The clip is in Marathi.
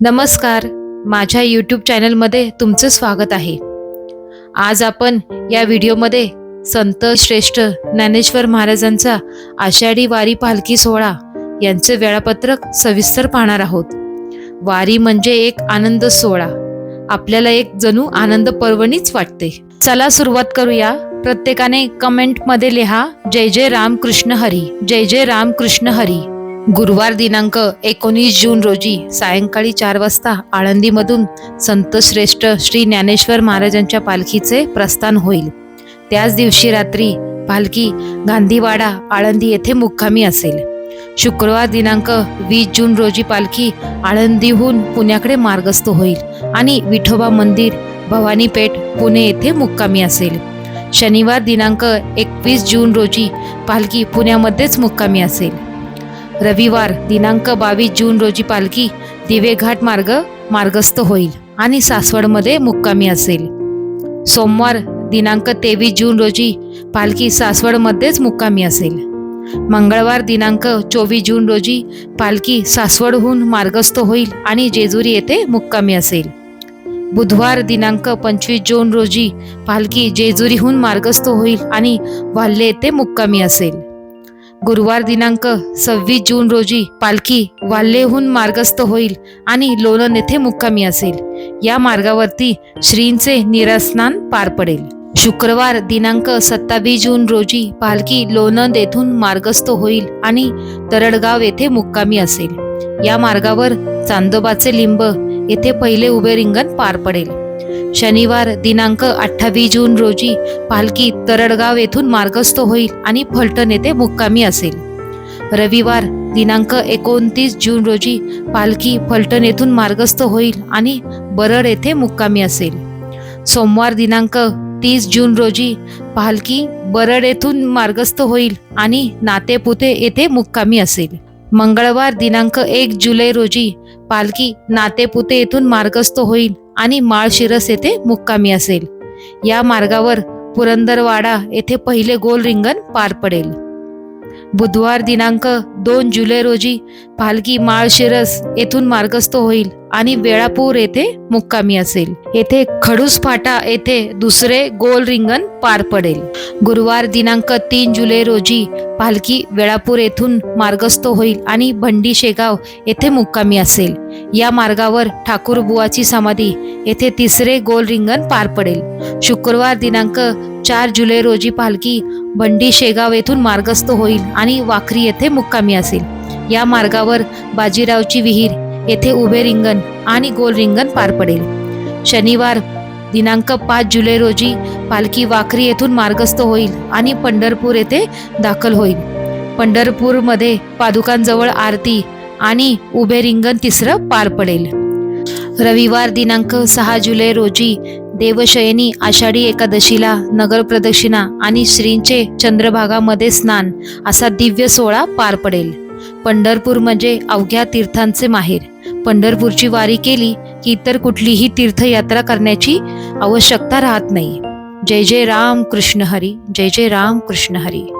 नमस्कार. माझ्या यूट्यूब चॅनलमध्ये तुमचं स्वागत आहे. आज आपण या व्हिडिओमध्ये संत श्रेष्ठ ज्ञानेश्वर महाराजांचा आषाढी वारी पालखी सोहळा यांचे वेळापत्रक सविस्तर पाहणार आहोत. वारी म्हणजे एक आनंद सोहळा. आपल्याला एक जणू आनंद पर्वणीच वाटते. चला सुरुवात करूया. प्रत्येकाने कमेंटमध्ये लिहा जय जय राम कृष्ण हरी जय जय राम कृष्ण हरी. गुरुवार दिनांक एकोणीस जून रोजी सायंकाळी चार वाजता आळंदीमधून संतश्रेष्ठ श्री ज्ञानेश्वर महाराजांच्या पालखीचे प्रस्थान होईल. त्याच दिवशी रात्री पालखी गांधीवाडा आळंदी येथे मुक्कामी असेल. शुक्रवार दिनांक वीस जून रोजी पालखी आळंदीहून पुण्याकडे मार्गस्थ होईल आणि विठोबा मंदिर भवानीपेठ पुणे येथे मुक्कामी असेल. शनिवार दिनांक एकवीस जून रोजी पालखी पुण्यामध्येच मुक्कामी असेल. रविवार दिनांक बावीस जून रोजी पालखी दिवेघाट मार्ग मार्गस्थ होईल आणि सासवडमध्ये मुक्कामी असेल. सोमवार दिनांक तेवीस जून रोजी पालखी सासवडमध्येच मुक्कामी असेल. मंगळवार दिनांक चोवीस जून रोजी पालखी सासवडहून मार्गस्थ होईल आणि जेजुरी येथे मुक्कामी असेल. बुधवार दिनांक पंचवीस जून रोजी पालखी जेजुरीहून मार्गस्थ होईल आणि वाल्हे येथे मुक्कामी असेल. गुरुवार दिनांक सव्वीस जून रोजी पालखी वाल्हेहून मार्गस्थ होईल आणि लोणंद येथे मुक्कामी असेल. या मार्गावरती श्रींचे निरास्नान पार पडेल. शुक्रवार दिनांक सत्तावीस जून रोजी पालखी लोणंद येथून मार्गस्थ होईल आणि तरडगाव येथे मुक्कामी असेल. या मार्गावर चांदोबाचे लिंब येथे पहिले उभे रिंगण पार पडेल. शनिवार दिनांक अठ्ठावीस जून रोजी पालखी तरडगाव येथून मार्गस्थ होईल आणि फलटण येथे मुक्कामी असेल. रविवार दिनांक एकोणतीस जून रोजी पालखी फलटण येथून मार्गस्थ होईल आणि बरड येथे मुक्कामी असेल. सोमवार दिनांक तीस जून रोजी पालखी बरड येथून मार्गस्थ होईल आणि नातेपुते येथे मुक्कामी असेल. मंगळवार दिनांक एक जुलै रोजी पालखी नातेपुते येथून मार्गस्थ होईल आणि माळशिरस येथे मुक्कामी असेल. या मार्गावर पुरंदरवाडा येथे पहिले गोल रिंगण पार पडेल. बुधवार दिनांक दोन जुलै रोजी पालखी माळशिरस येथून मार्गस्थ होईल आणि वेळापूर येथे मुक्कामी असेल. येथे खडूस फाटा येथे दुसरे गोल रिंगण पार पडेल. गुरुवार दिनांक तीन जुलै रोजी पालखी वेळापूर येथून मार्गस्थ होईल आणि भंडी शेगाव येथे मुक्कामी असेल. या मार्गावर ठाकूर बुवाची समाधी येथे तिसरे गोल रिंगण पार पडेल. शुक्रवार दिनांक चार जुलै रोजी पालखी बंडी शेगाव येथून मार्गस्थ होईल आणि वाखरी येथे मुक्कामी असेल. या मार्गावर बाजीरावची विहीर येथे उभे रिंगण आणि गोल रिंगण पार पडेल. शनिवार दिनांक पाच जुलै रोजी पालखी वाखरी येथून मार्गस्थ होईल आणि पंढरपूर येथे दाखल होईल. पंढरपूरमध्ये पादुकांजवळ आरती आणि उभे रिंगण तिसरं पार पडेल. रविवार दिनांक सहा जुलै रोजी देवशयनी आषाढी एकादशीला नगर प्रदक्षिणा आणि श्रींचे चंद्रभागामध्ये स्नान असा दिव्य सोहळा पार पडेल. पंढरपूर म्हणजे अवघ्या तीर्थांचे माहेर. पंढरपूरची वारी केली की इतर कुठलीही तीर्थयात्रा करण्याची आवश्यकता राहत नाही. जय जय राम कृष्ण हरी जय जय राम कृष्ण हरी.